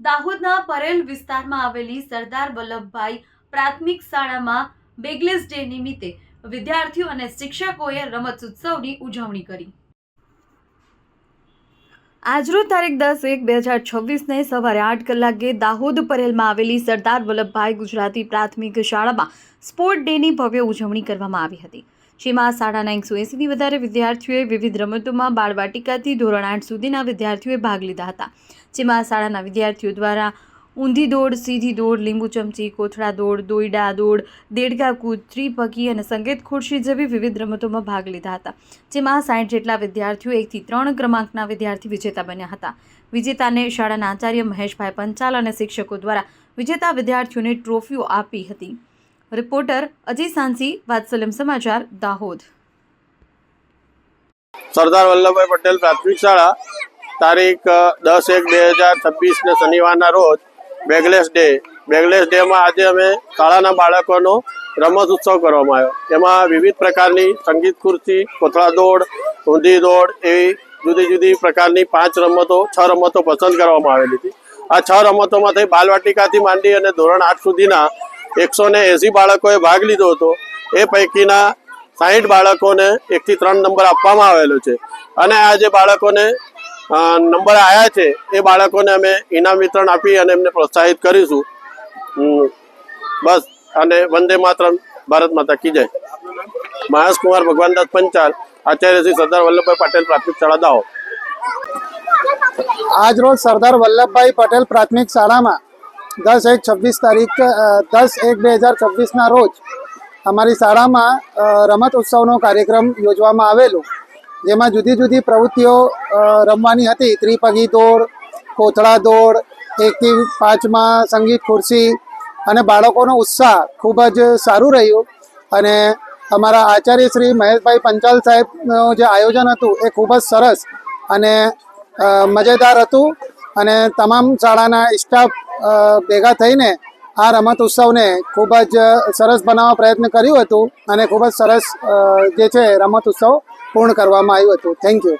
દાહોદના પરેલ વિસ્તારમાં આવેલી સરદાર વલ્લભભાઈ પ્રાથમિક શાળામાં બેગલેસ ડે નિમિત્તે વિદ્યાર્થીઓ અને શિક્ષકોએ રમત ઉત્સવની ઉજવણી કરી. આજરોજ તારીખ દસ એક બે હજાર છવ્વીસને સવારે આઠ કલાકે દાહોદ પરેલમાં આવેલી સરદાર વલ્લભભાઈ ગુજરાતી પ્રાથમિક શાળામાં સ્પોર્ટ ડેની ભવ્ય ઉજવણી કરવામાં આવી હતી. જેમાં સાડાના એકસો એંસીથી વધારે વિદ્યાર્થીઓએ વિવિધ રમતોમાં બાળવાટિકાથી ધોરણ આઠ સુધીના વિદ્યાર્થીઓએ ભાગ લીધા હતા. જેમાં શાળાના વિદ્યાર્થીઓ દ્વારા ઊંધી દોડ, સીધી દોડ, લીંબુ ચમચી, કોથળા દોડ દોઈડા દોડ, દેડકા કૂદ ત્રિપકી અને સંગીત ખુરશી જેવી વિવિધ રમતોમાં ભાગ લીધા હતા. જેમાં સાઠ જેટલા વિદ્યાર્થીઓ એકથી ત્રણ ક્રમાંકના વિદ્યાર્થી વિજેતા બન્યા હતા. વિજેતાને શાળાના આચાર્ય મહેશભાઈ પંચાલ અને શિક્ષકો દ્વારા વિજેતા વિદ્યાર્થીઓને ટ્રોફીઓ આપી હતી. રિપોર્ટર અજય સાંસી વાત્સલ્યમ સમાચાર, દાહોદ. સરદાર વલ્લભભાઈ પટેલ પ્રાથમિક શાળા, તારીખ દસ એક બે હજાર છવ્વીસને શનિવારના રોજ, બેગલેસ ડે. બેગલેસ ડેમાં આજે અમે શાળાના બાળકોનો રમત ઉત્સવ કરવામાં આવ્યો. એમાં વિવિધ પ્રકારની સંગીત ખુરશી કોથળા દોડ, ઊંધી દોડ એવી જુદી જુદી પ્રકારની પાંચ રમતો, છ રમતો પસંદ કરવામાં આવેલી હતી. આ છ રમતોમાંથી બાલવાટિકાથી માંડી અને ધોરણ આઠ સુધીના એકસો ને એંસી બાળકોએ ભાગ લીધો હતો. એ પૈકીના સાહીઠ બાળકોને એકથી ત્રણ નંબર આપવામાં આવેલો છે. અને આ જે બાળકોને નંબર આવ્યા છે, એ બાળકોને અમે ઇનામ વિતરણ આપી અને એમને પ્રોત્સાહિત કરીશું. બસ. અને વંદે માતરમ. ભારત માતા કી જય. મહેશ ભગવાનદાસ પંચાલ. આચાર્ય શ્રી સરદાર વલ્લભભાઈ પટેલ પ્રાથમિક શાળા દાહોદ. આજ રોજ સરદાર વલ્લભભાઈ પટેલ પ્રાથમિક શાળામાં દસ એક છવ્વીસ તારીખ દસ એક બે હજાર છવ્વીસના રોજ અમારી શાળામાં રમત ઉત્સવનો કાર્યક્રમ યોજવામાં આવેલો, જેમાં જુદી જુદી પ્રવૃત્તિઓ રમવાની હતી. ત્રિપગી દોડ, કોથળા દોડ, એકથી પાંચમાં સંગીત ખુરશી અને બાળકોનો ઉત્સાહ ખૂબ જ સારું રહ્યું. અને અમારા આચાર્ય શ્રી મહેશભાઈ પંચાલ સાહેબનું જે આયોજન હતું એ ખૂબ જ સરસ અને મજેદાર હતું. અને તમામ શાળાના સ્ટાફ ભેગા થઈને આ રમત ઉત્સવને ખૂબ જ સરસ બનાવવા પ્રયત્ન કર્યું હતું અને ખૂબ જ સરસ જે છે રમત ઉત્સવ પૂર્ણ કરવામાં આવ્યું હતું. Thank you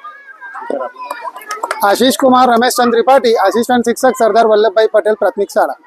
Ashish Kumar Rameshchandra Tripathi assistant શિક્ષક સરદાર વલ્લભભાઈ પટેલ પ્રાથમિક શાળા.